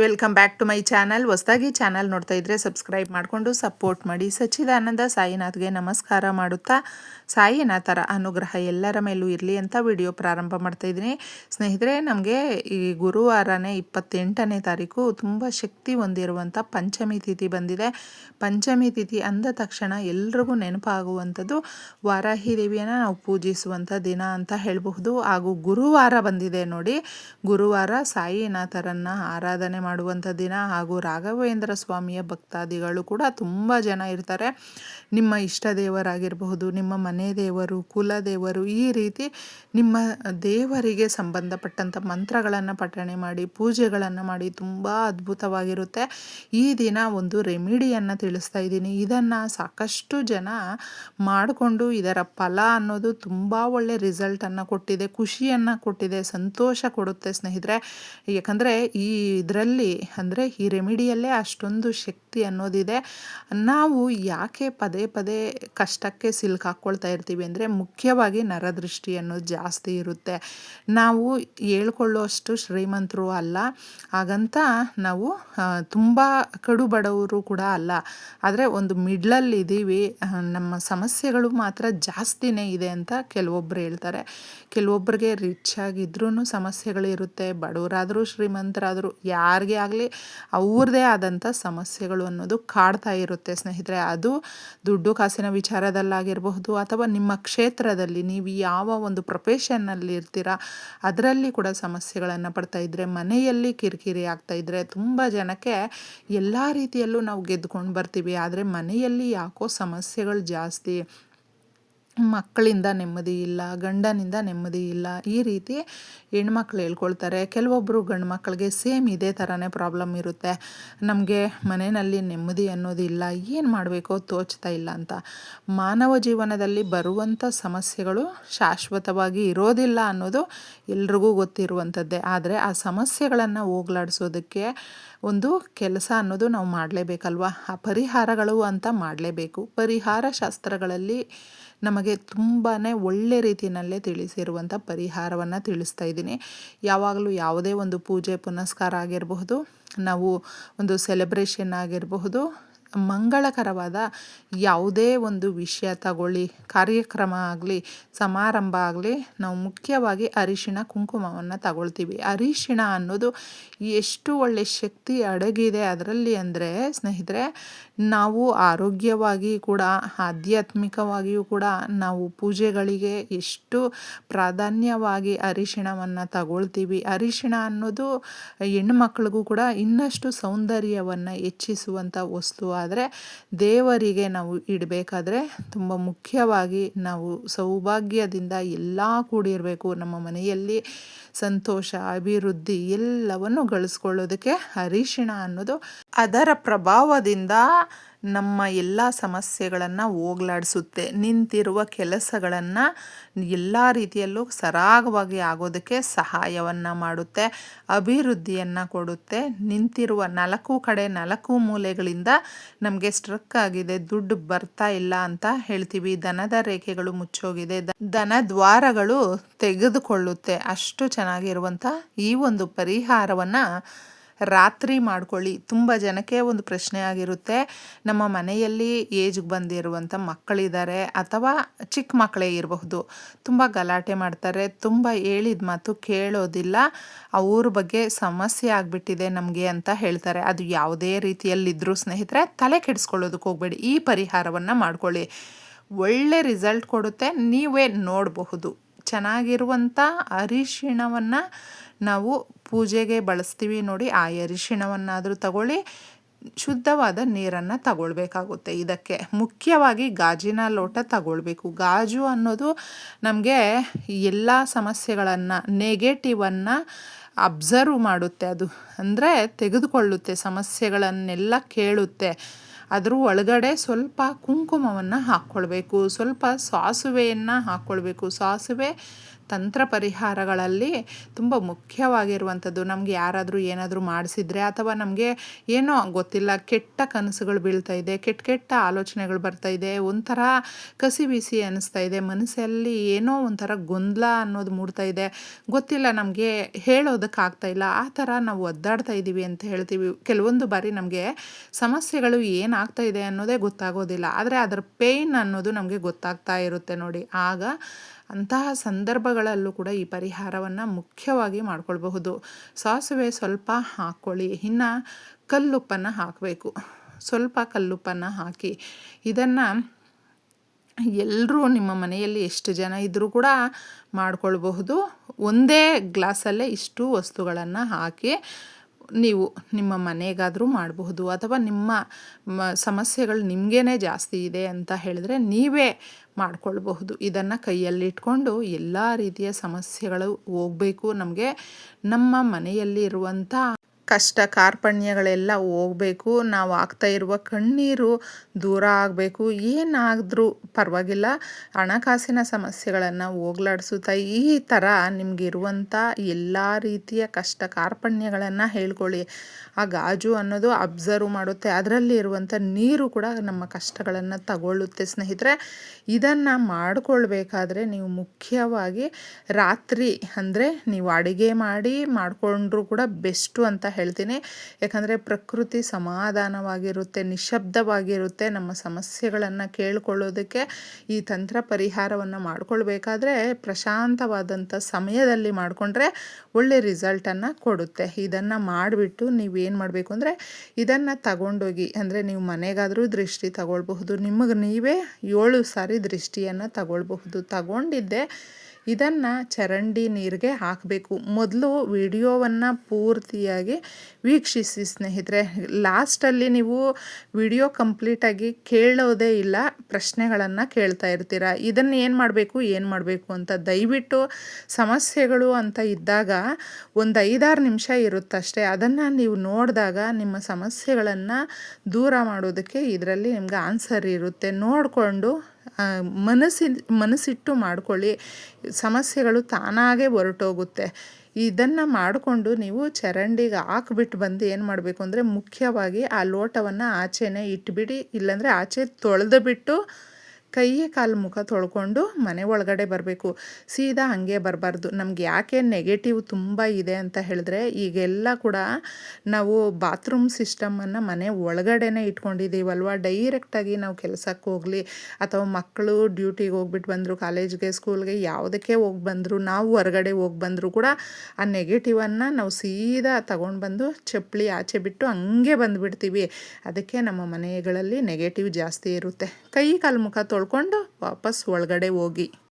Welcome back to my channel ಹೊಸದಾಗಿ channel ನೋಡ್ತಾ ಇದ್ರೆ ಸಬ್ಸ್ಕ್ರೈಬ್ ಮಾಡಿಕೊಂಡು ಸಪೋರ್ಟ್ ಮಾಡಿ. ಸಚ್ಚಿದಾನಂದ ಸಾಯಿನಾಥ್ಗೆ ನಮಸ್ಕಾರ ಮಾಡುತ್ತಾ, ಸಾಯಿನಾಥರ ಅನುಗ್ರಹ ಎಲ್ಲರ ಮೇಲೂ ಇರಲಿ ಅಂತ ವಿಡಿಯೋ ಪ್ರಾರಂಭ ಮಾಡ್ತಾ ಇದ್ದೀನಿ. ಸ್ನೇಹಿತರೆ, ನಮಗೆ ಈ ಗುರುವಾರನೇ ಇಪ್ಪತ್ತೆಂಟನೇ ತಾರೀಕು ತುಂಬ ಶಕ್ತಿ ಹೊಂದಿರುವಂಥ ಪಂಚಮಿ ತಿಥಿ ಬಂದಿದೆ. ಪಂಚಮಿ ತಿಥಿ ಅಂದ ತಕ್ಷಣ ಎಲ್ರಿಗೂ ನೆನಪಾಗುವಂಥದ್ದು ವಾರಾಹಿ ದೇವಿಯನ್ನು ನಾವು ಪೂಜಿಸುವಂಥ ದಿನ ಅಂತ ಹೇಳಬಹುದು. ಹಾಗೂ ಗುರುವಾರ ಬಂದಿದೆ ನೋಡಿ. ಗುರುವಾರ ಸಾಯಿನಾಥರನ್ನು ಆರಾಧನೆ ಮಾಡುವಂಥ ದಿನ ಹಾಗೂ ರಾಘವೇಂದ್ರ ಸ್ವಾಮಿಯ ಭಕ್ತಾದಿಗಳು ಕೂಡ ತುಂಬ ಜನ ಇರ್ತಾರೆ. ನಿಮ್ಮ ಇಷ್ಟ ದೇವರಾಗಿರಬಹುದು, ನಿಮ್ಮ ಮನೆ ದೇವರು, ಕುಲ ದೇವರು, ಈ ರೀತಿ ನಿಮ್ಮ ದೇವರಿಗೆ ಸಂಬಂಧಪಟ್ಟಂಥ ಮಂತ್ರಗಳನ್ನು ಪಠಣೆ ಮಾಡಿ, ಪೂಜೆಗಳನ್ನು ಮಾಡಿ ತುಂಬ ಅದ್ಭುತವಾಗಿರುತ್ತೆ. ಈ ದಿನ ಒಂದು ರೆಮಿಡಿಯನ್ನು ತಿಳಿಸ್ತಾ ಇದ್ದೀನಿ. ಇದನ್ನು ಸಾಕಷ್ಟು ಜನ ಮಾಡಿಕೊಂಡು ಇದರ ಫಲ ಅನ್ನೋದು ತುಂಬ ಒಳ್ಳೆ ರಿಸಲ್ಟನ್ನು ಕೊಟ್ಟಿದೆ, ಖುಷಿಯನ್ನು ಕೊಟ್ಟಿದೆ, ಸಂತೋಷ ಕೊಡುತ್ತೆ ಸ್ನೇಹಿತರೆ. ಯಾಕಂದರೆ ಈ ಇದರಲ್ಲಿ ಅಂದರೆ ಈ ರೆಮಿಡಿಯಲ್ಲೇ ಅಷ್ಟೊಂದು ಶಕ್ತಿ ಅನ್ನೋದಿದೆ. ನಾವು ಯಾಕೆ ಪದೇ ಪದೇ ಕಷ್ಟಕ್ಕೆ ಸಿಲ್ಕಾಕ್ಕೊಳ್ತಾ ಇರ್ತೀವಿ ಅಂದರೆ ಮುಖ್ಯವಾಗಿ ನರದೃಷ್ಟಿ ಅನ್ನೋದು ಜಾಸ್ತಿ ಇರುತ್ತೆ. ನಾವು ಹೇಳ್ಕೊಳ್ಳೋಷ್ಟು ಶ್ರೀಮಂತರು ಅಲ್ಲ. ಹಾಗಂತ ನಾವು ತುಂಬ ಕಡು ಬಡವರು ಕೂಡ ಅಲ್ಲ. ಆದರೆ ಒಂದು ಮಿಡ್ಲಲ್ಲಿ ಇದ್ದೀವಿ ನಮ್ಮ ಸಮಸ್ಯೆಗಳು ಮಾತ್ರ ಜಾಸ್ತಿನೇ ಇದೆ ಅಂತ ಕೆಲವೊಬ್ಬರು ಹೇಳ್ತಾರೆ. ಕೆಲವೊಬ್ಬರಿಗೆ ರಿಚ್ ಆಗಿದ್ರೂ ಸಮಸ್ಯೆಗಳಿರುತ್ತೆ, ಬಡವರಾದರೂ ಶ್ರೀಮಂತರಾದರೂ, ಯಾರಿಗೆ ಆಗಲಿ ಅವ್ರದ್ದೇ ಆದಂಥ ಸಮಸ್ಯೆಗಳು ಅನ್ನೋದು ಕಾಡ್ತಾ ಇರುತ್ತೆ ಸ್ನೇಹಿತರೆ. ಅದು ದುಡ್ಡು ಕಾಸಿನ ವಿಚಾರದಲ್ಲಾಗಿರಬಹುದು ಅಥವಾ ನಿಮ್ಮ ಕ್ಷೇತ್ರದಲ್ಲಿ ನೀವು ಯಾವ ಒಂದು ಪ್ರೊಫೆಷನ್ನಲ್ಲಿ ಇರ್ತೀರ, ಅದರಲ್ಲಿ ಕೂಡ ಸಮಸ್ಯೆಗಳನ್ನು ಪಡ್ತಾ ಇದ್ದರೆ ಮನೆಯಲ್ಲಿ ಕಿರಿಕಿರಿ ಆಗ್ತಾ ಇದ್ದರೆ ತುಂಬ ಜನಕ್ಕೆ ಎಲ್ಲ ರೀತಿಯಲ್ಲೂ ನಾವು ಗೆದ್ದುಕೊಂಡು ಬರ್ತೀವಿ. ಆದರೆ ಮನೆಯಲ್ಲಿ ಯಾಕೋ ಸಮಸ್ಯೆಗಳು ಜಾಸ್ತಿ. ಮಕ್ಕಳಿಂದ ನೆಮ್ಮದಿ ಇಲ್ಲ, ಗಂಡನಿಂದ ನೆಮ್ಮದಿ ಇಲ್ಲ, ಈ ರೀತಿ ಹೆಣ್ಮಕ್ಳು ಹೇಳ್ಕೊಳ್ತಾರೆ. ಕೆಲವೊಬ್ಬರು ಗಂಡು ಮಕ್ಕಳಿಗೆ ಸೇಮ್ ಇದೇ ಥರನೇ ಪ್ರಾಬ್ಲಮ್ ಇರುತ್ತೆ. ನಮಗೆ ಮನೆಯಲ್ಲಿ ನೆಮ್ಮದಿ ಅನ್ನೋದಿಲ್ಲ, ಏನು ಮಾಡಬೇಕೋ ತೋಚ್ತಾ ಇಲ್ಲ ಅಂತ. ಮಾನವ ಜೀವನದಲ್ಲಿ ಬರುವಂಥ ಸಮಸ್ಯೆಗಳು ಶಾಶ್ವತವಾಗಿ ಇರೋದಿಲ್ಲ ಅನ್ನೋದು ಎಲ್ರಿಗೂ ಗೊತ್ತಿರುವಂಥದ್ದೇ. ಆದರೆ ಆ ಸಮಸ್ಯೆಗಳನ್ನು ಹೋಗ್ಲಾಡಿಸೋದಕ್ಕೆ ಒಂದು ಕೆಲಸ ಅನ್ನೋದು ನಾವು ಮಾಡಲೇಬೇಕಲ್ವ? ಆ ಪರಿಹಾರಗಳು ಅಂತ ಮಾಡಲೇಬೇಕು. ಪರಿಹಾರ ಶಾಸ್ತ್ರಗಳಲ್ಲಿ ನಮಗೆ ತುಂಬಾ ಒಳ್ಳೆ ರೀತಿಯಲ್ಲೇ ತಿಳಿಸಿರುವಂಥ ಪರಿಹಾರವನ್ನು ತಿಳಿಸ್ತಾ ಇದ್ದೀನಿ. ಯಾವಾಗಲೂ ಯಾವುದೇ ಒಂದು ಪೂಜೆ ಪುನಸ್ಕಾರ ಆಗಿರಬಹುದು, ನಾವು ಒಂದು ಸೆಲೆಬ್ರೇಷನ್ ಆಗಿರಬಹುದು ಮಂಗಳಕರವಾದ ಯಾವುದೇ ಒಂದು ವಿಷಯ ತಗೊಳ್ಳಿ, ಕಾರ್ಯಕ್ರಮ ಆಗಲಿ, ಸಮಾರಂಭ ಆಗಲಿ, ನಾವು ಮುಖ್ಯವಾಗಿ ಅರಿಶಿಣ ಕುಂಕುಮವನ್ನು ತಗೊಳ್ತೀವಿ. ಅರಿಶಿಣ ಅನ್ನೋದು ಎಷ್ಟು ಒಳ್ಳೆ ಶಕ್ತಿ ಅಡಗಿದೆ ಅದರಲ್ಲಿ ಅಂದರೆ, ಸ್ನೇಹಿತರೆ, ನಾವು ಆರೋಗ್ಯವಾಗಿ ಕೂಡ, ಆಧ್ಯಾತ್ಮಿಕವಾಗಿಯೂ ಕೂಡ ನಾವು ಪೂಜೆಗಳಿಗೆ ಎಷ್ಟು ಪ್ರಾಧಾನ್ಯವಾಗಿ ಅರಿಶಿಣವನ್ನು ತಗೊಳ್ತೀವಿ. ಅರಿಶಿಣ ಅನ್ನೋದು ಹೆಣ್ಣು ಕೂಡ ಇನ್ನಷ್ಟು ಸೌಂದರ್ಯವನ್ನು ಹೆಚ್ಚಿಸುವಂಥ ವಸ್ತು ಆದರೆ ದೇವರಿಗೆ ನಾವು ಇಡಬೇಕಾದ್ರೆ ತುಂಬ ಮುಖ್ಯವಾಗಿ ನಾವು ಸೌಭಾಗ್ಯದಿಂದ ಎಲ್ಲ ಕೂಡಿರಬೇಕು. ನಮ್ಮ ಮನೆಯಲ್ಲಿ ಸಂತೋಷ, ಅಭಿವೃದ್ಧಿ ಎಲ್ಲವನ್ನು ಗಳಿಸ್ಕೊಳ್ಳೋದಕ್ಕೆ ಅರಿಶಿಣ ಅನ್ನೋದು ಅದರ ಪ್ರಭಾವದಿಂದ ನಮ್ಮ ಎಲ್ಲ ಸಮಸ್ಯೆಗಳನ್ನು ಹೋಗ್ಲಾಡಿಸುತ್ತೆ. ನಿಂತಿರುವ ಕೆಲಸಗಳನ್ನು ಎಲ್ಲ ರೀತಿಯಲ್ಲೂ ಸರಾಗವಾಗಿ ಆಗೋದಕ್ಕೆ ಸಹಾಯವನ್ನು ಮಾಡುತ್ತೆ, ಅಭಿವೃದ್ಧಿಯನ್ನು ಕೊಡುತ್ತೆ. ನಿಂತಿರುವ ನಾಲ್ಕು ಕಡೆ ನಾಲ್ಕು ಮೂಲೆಗಳಿಂದ ನಮಗೆ ಸ್ಟ್ರಕ್ ಆಗಿದೆ, ದುಡ್ಡು ಬರ್ತಾ ಇಲ್ಲ ಅಂತ ಹೇಳ್ತೀವಿ. ದನದ ರೇಖೆಗಳು ಮುಚ್ಚೋಗಿದೆ, ದನ ದ್ವಾರಗಳು ತೆಗೆದುಕೊಳ್ಳುತ್ತೆ. ಅಷ್ಟು ಚೆನ್ನಾಗಿರುವಂಥ ಈ ಒಂದು ಪರಿಹಾರವನ್ನು ರಾತ್ರಿ ಮಾಡ್ಕೊಳ್ಳಿ. ತುಂಬ ಜನಕ್ಕೆ ಒಂದು ಪ್ರಶ್ನೆ ಆಗಿರುತ್ತೆ. ನಮ್ಮ ಮನೆಯಲ್ಲಿ ಏಜ್ಗೆ ಬಂದಿರುವಂಥ ಮಕ್ಕಳಿದ್ದಾರೆ ಅಥವಾ ಚಿಕ್ಕ ಮಕ್ಕಳೇ ಇರಬಹುದು. ತುಂಬ ಗಲಾಟೆ ಮಾಡ್ತಾರೆ. ತುಂಬ ಹೇಳಿದ ಮಾತು ಕೇಳೋದಿಲ್ಲ. ಅವ್ರ ಬಗ್ಗೆ ಸಮಸ್ಯೆ ಆಗಿಬಿಟ್ಟಿದೆ ನಮಗೆ ಅಂತ ಹೇಳ್ತಾರೆ. ಅದು ಯಾವುದೇ ರೀತಿಯಲ್ಲಿದ್ದರೂ ಸ್ನೇಹಿತರೆ, ತಲೆ ಕೆಡಿಸ್ಕೊಳ್ಳೋದಕ್ಕೆ ಹೋಗಬೇಡಿ. ಈ ಪರಿಹಾರವನ್ನು ಮಾಡ್ಕೊಳ್ಳಿ. ಒಳ್ಳೆ ರಿಸಲ್ಟ್ ಕೊಡುತ್ತೆ. ನೀವೇ ನೋಡಬಹುದು. ಚೆನ್ನಾಗಿರುವಂಥ ಅರಿಶಿಣವನ್ನು ನಾವು ಪೂಜೆಗೆ ಬಳಸ್ತೀವಿ ನೋಡಿ, ಆ ಅರಿಶಿಣವನ್ನಾದರೂ ತಗೊಳ್ಳಿ, ಶುದ್ಧವಾದ ನೀರನ್ನು ತಗೊಳ್ಬೇಕಾಗುತ್ತೆ ಇದಕ್ಕೆ. ಮುಖ್ಯವಾಗಿ ಗಾಜಿನ ಲೋಟ ತಗೊಳ್ಬೇಕು. ಗಾಜು ಅನ್ನೋದು ನಮಗೆ ಎಲ್ಲ ಸಮಸ್ಯೆಗಳನ್ನು ನೆಗೆಟಿವನ್ನು ಅಬ್ಸರ್ವ್ ಮಾಡುತ್ತೆ ಅದು. ಅಂದರೆ ತೆಗೆದುಕೊಳ್ಳುತ್ತೆ, ಸಮಸ್ಯೆಗಳನ್ನೆಲ್ಲ ಕೇಳುತ್ತೆ. ಅದ್ರ ಒಳಗಡೆ ಸ್ವಲ್ಪ ಕುಂಕುಮವನ್ನು ಹಾಕ್ಕೊಳ್ಬೇಕು. ಸ್ವಲ್ಪ ಸಾಸುವೆಯನ್ನು ಹಾಕ್ಕೊಳ್ಬೇಕು. ಸಾಸುವೆ ತಂತ್ರ ಪರಿಹಾರಗಳಲ್ಲಿ ತುಂಬ ಮುಖ್ಯವಾಗಿರುವಂಥದ್ದು. ನಮಗೆ ಯಾರಾದರೂ ಏನಾದರೂ ಮಾಡಿಸಿದ್ರೆ ಅಥವಾ ನಮಗೆ ಏನೋ ಗೊತ್ತಿಲ್ಲ, ಕೆಟ್ಟ ಕನಸುಗಳು ಬೀಳ್ತಾ ಇದೆ, ಕೆಟ್ಟ ಕೆಟ್ಟ ಆಲೋಚನೆಗಳು ಬರ್ತಾ ಇದೆ, ಒಂಥರ ಕಸಿ ಬಿಸಿ ಅನ್ನಿಸ್ತಾ ಇದೆ, ಮನಸ್ಸಲ್ಲಿ ಏನೋ ಒಂಥರ ಗೊಂದಲ ಅನ್ನೋದು ಮೂಡ್ತಾ ಇದೆ. ಗೊತ್ತಿಲ್ಲ, ನಮಗೆ ಹೇಳೋದಕ್ಕಾಗ್ತಾ ಇಲ್ಲ. ಆ ಥರ ನಾವು ಒದ್ದಾಡ್ತಾ ಇದ್ದೀವಿ ಅಂತ ಹೇಳ್ತೀವಿ. ಕೆಲವೊಂದು ಬಾರಿ ನಮಗೆ ಸಮಸ್ಯೆಗಳು ಏನಾಗ್ತಾ ಇದೆ ಅನ್ನೋದೇ ಗೊತ್ತಾಗೋದಿಲ್ಲ. ಆದರೆ ಅದರ ಪೇಯ್ನ್ ಅನ್ನೋದು ನಮಗೆ ಗೊತ್ತಾಗ್ತಾ ಇರುತ್ತೆ ನೋಡಿ. ಆಗ ಅಂತಹ ಸಂದರ್ಭಗಳಲ್ಲೂ ಕೂಡ ಈ ಪರಿಹಾರವನ್ನು ಮುಖ್ಯವಾಗಿ ಮಾಡಿಕೊಳ್ಬಹುದು. ಸಾಸಿವೆ ಸ್ವಲ್ಪ ಹಾಕ್ಕೊಳ್ಳಿ. ಇನ್ನು ಕಲ್ಲುಪ್ಪನ್ನು ಹಾಕಬೇಕು. ಸ್ವಲ್ಪ ಕಲ್ಲುಪ್ಪನ್ನು ಹಾಕಿ ಇದನ್ನು ಎಲ್ಲರೂ ನಿಮ್ಮ ಮನೆಯಲ್ಲಿ ಎಷ್ಟು ಜನ ಇದ್ದರೂ ಕೂಡ ಮಾಡಿಕೊಳ್ಬಹುದು. ಒಂದೇ ಗ್ಲಾಸಲ್ಲೇ ಇಷ್ಟು ವಸ್ತುಗಳನ್ನು ಹಾಕಿ ನೀವು ನಿಮ್ಮ ಮನೆಗಾದರೂ ಮಾಡಬಹುದು ಅಥವಾ ನಿಮ್ಮ ಸಮಸ್ಯೆಗಳು ನಿಮಗೇನೆ ಜಾಸ್ತಿ ಇದೆ ಅಂತ ಹೇಳಿದ್ರೆ ನೀವೇ ಮಾಡಿಕೊಳ್ಬಹುದು. ಇದನ್ನು ಕೈಯಲ್ಲಿಟ್ಕೊಂಡು ಎಲ್ಲ ರೀತಿಯ ಸಮಸ್ಯೆಗಳು ಹೋಗಬೇಕು. ನಮಗೆ ನಮ್ಮ ಮನೆಯಲ್ಲಿ ಇರುವಂಥ ಕಷ್ಟ ಕಾರ್ಪಣ್ಯಗಳೆಲ್ಲ ಹೋಗಬೇಕು, ನಾವು ಆಗ್ತಾ ಇರುವ ಕಣ್ಣೀರು ದೂರ ಆಗಬೇಕು. ಏನಾದರೂ ಪರವಾಗಿಲ್ಲ. ಹಣಕಾಸಿನ ಸಮಸ್ಯೆಗಳನ್ನು ಹೋಗ್ಲಾಡಿಸುತ್ತಾ ಈ ಥರ ನಿಮಗಿರುವಂಥ ಎಲ್ಲ ರೀತಿಯ ಕಷ್ಟ ಕಾರ್ಪಣ್ಯಗಳನ್ನು ಹೇಳ್ಕೊಳ್ಳಿ. ಆ ಗಾಜು ಅನ್ನೋದು ಅಬ್ಸರ್ವ್ ಮಾಡುತ್ತೆ. ಅದರಲ್ಲಿ ಇರುವಂಥ ನೀರು ಕೂಡ ನಮ್ಮ ಕಷ್ಟಗಳನ್ನು ತಗೊಳ್ಳುತ್ತೆ ಸ್ನೇಹಿತರೆ. ಇದನ್ನು ಮಾಡಿಕೊಳ್ಬೇಕಾದ್ರೆ ನೀವು ಮುಖ್ಯವಾಗಿ ರಾತ್ರಿ ಅಂದರೆ ನೀವು ಅಡುಗೆ ಮಾಡಿ ಮಾಡಿಕೊಂಡ್ರೂ ಕೂಡ ಬೆಸ್ಟು ಅಂತ ಹೇಳ್ತೀನಿ. ಯಾಕಂದರೆ ಪ್ರಕೃತಿ ಸಮಾಧಾನವಾಗಿರುತ್ತೆ ನಿಶಬ್ದವಾಗಿರುತ್ತೆ ನಮ್ಮ ಸಮಸ್ಯೆಗಳನ್ನು ಕೇಳ್ಕೊಳ್ಳೋದಕ್ಕೆ ಈ ತಂತ್ರ ಪರಿಹಾರವನ್ನು ಮಾಡಿಕೊಳ್ಬೇಕಾದ್ರೆ ಪ್ರಶಾಂತವಾದಂಥ ಸಮಯದಲ್ಲಿ ಮಾಡಿಕೊಂಡ್ರೆ ಒಳ್ಳೆ ರಿಸಲ್ಟನ್ನು ಕೊಡುತ್ತೆ. ಇದನ್ನು ಮಾಡಿಬಿಟ್ಟು ನೀವೇನು ಮಾಡಬೇಕು ಅಂದರೆ ಇದನ್ನು ತಗೊಂಡೋಗಿ, ಅಂದರೆ ನೀವು ಮನೆಗಾದರೂ ದೃಷ್ಟಿ ತಗೊಳ್ಬಹುದು. ನಿಮಗೆ ನೀವೇ ಏಳು ಸಾರಿ ದೃಷ್ಟಿಯನ್ನು ತಗೊಳ್ಬಹುದು. ತಗೊಂಡಿದ್ದೆ ಇದನ್ನು ಚರಂಡಿ ನೀರಿಗೆ ಹಾಕಬೇಕು. ಮೊದಲು ವಿಡಿಯೋವನ್ನು ಪೂರ್ತಿಯಾಗಿ ವೀಕ್ಷಿಸಿ ಸ್ನೇಹಿತರೆ. ಲಾಸ್ಟಲ್ಲಿ ನೀವು ವಿಡಿಯೋ ಕಂಪ್ಲೀಟಾಗಿ ಕೇಳೋದೇ ಇಲ್ಲ, ಪ್ರಶ್ನೆಗಳನ್ನು ಕೇಳ್ತಾ ಇರ್ತೀರ. ಇದನ್ನು ಏನು ಮಾಡಬೇಕು ಏನು ಮಾಡಬೇಕು ಅಂತ ದಯವಿಟ್ಟು ಸಮಸ್ಯೆಗಳು ಅಂತ ಇದ್ದಾಗ ಒಂದು ಐದಾರು ನಿಮಿಷ ಇರುತ್ತಷ್ಟೇ. ಅದನ್ನು ನೀವು ನೋಡಿದಾಗ ನಿಮ್ಮ ಸಮಸ್ಯೆಗಳನ್ನು ದೂರ ಮಾಡೋದಕ್ಕೆ ಇದರಲ್ಲಿ ನಿಮ್ಗೆ ಆನ್ಸರ್ ಇರುತ್ತೆ. ನೋಡಿಕೊಂಡು ಮನಸ್ಸಿ ಮನಸ್ಸಿಟ್ಟು ಮಾಡಿಕೊಳ್ಳಿ. ಸಮಸ್ಯೆಗಳು ತಾನಾಗೇ ಹೊರಟೋಗುತ್ತೆ. ಇದನ್ನು ಮಾಡಿಕೊಂಡು ನೀವು ಚರಂಡಿಗೆ ಹಾಕ್ಬಿಟ್ಟು ಬಂದು ಏನು ಮಾಡಬೇಕು ಅಂದರೆ ಮುಖ್ಯವಾಗಿ ಆ ಲೋಟವನ್ನು ಆಚೆನೇ ಇಟ್ಬಿಡಿ. ಇಲ್ಲಾಂದರೆ ಆಚೆ ತೊಳೆದು ಬಿಟ್ಟು ಕೈ ಕಾಲು ಮುಖ ತೊಳ್ಕೊಂಡು ಮನೆ ಒಳಗಡೆ ಬರಬೇಕು. ಸೀದಾ ಹಾಗೆ ಬರಬಾರ್ದು. ನಮ್ಗೆ ಯಾಕೆ ನೆಗೆಟಿವ್ ತುಂಬ ಇದೆ ಅಂತ ಹೇಳಿದ್ರೆ, ಈಗೆಲ್ಲ ಕೂಡ ನಾವು ಬಾತ್ರೂಮ್ ಸಿಸ್ಟಮನ್ನು ಮನೆ ಒಳಗಡೆನೇ ಇಟ್ಕೊಂಡಿದ್ದೀವಲ್ವ? ಡೈರೆಕ್ಟಾಗಿ ನಾವು ಕೆಲಸಕ್ಕೆ ಹೋಗಲಿ, ಅಥವಾ ಮಕ್ಕಳು ಡ್ಯೂಟಿಗೆ ಹೋಗ್ಬಿಟ್ಟು ಬಂದರು, ಕಾಲೇಜ್ಗೆ ಸ್ಕೂಲ್ಗೆ ಯಾವುದಕ್ಕೆ ಹೋಗಿ ಬಂದರು, ನಾವು ಹೊರಗಡೆ ಹೋಗಿ ಬಂದರೂ ಕೂಡ ಆ ನೆಗೆಟಿವನ್ನು ನಾವು ಸೀದಾ ತಗೊಂಡು ಬಂದು ಚಪ್ಪಲಿ ಆಚೆ ಬಿಟ್ಟು ಹಂಗೆ ಬಂದುಬಿಡ್ತೀವಿ. ಅದಕ್ಕೆ ನಮ್ಮ ಮನೆಗಳಲ್ಲಿ ನೆಗೆಟಿವ್ ಜಾಸ್ತಿ ಇರುತ್ತೆ. ಕೈ ಕಾಲು ಮುಖ ತೊಳ್ಕೊಂಡು ವಾಪಸ್ ಒಳಗಡೆ ಹೋಗಿ.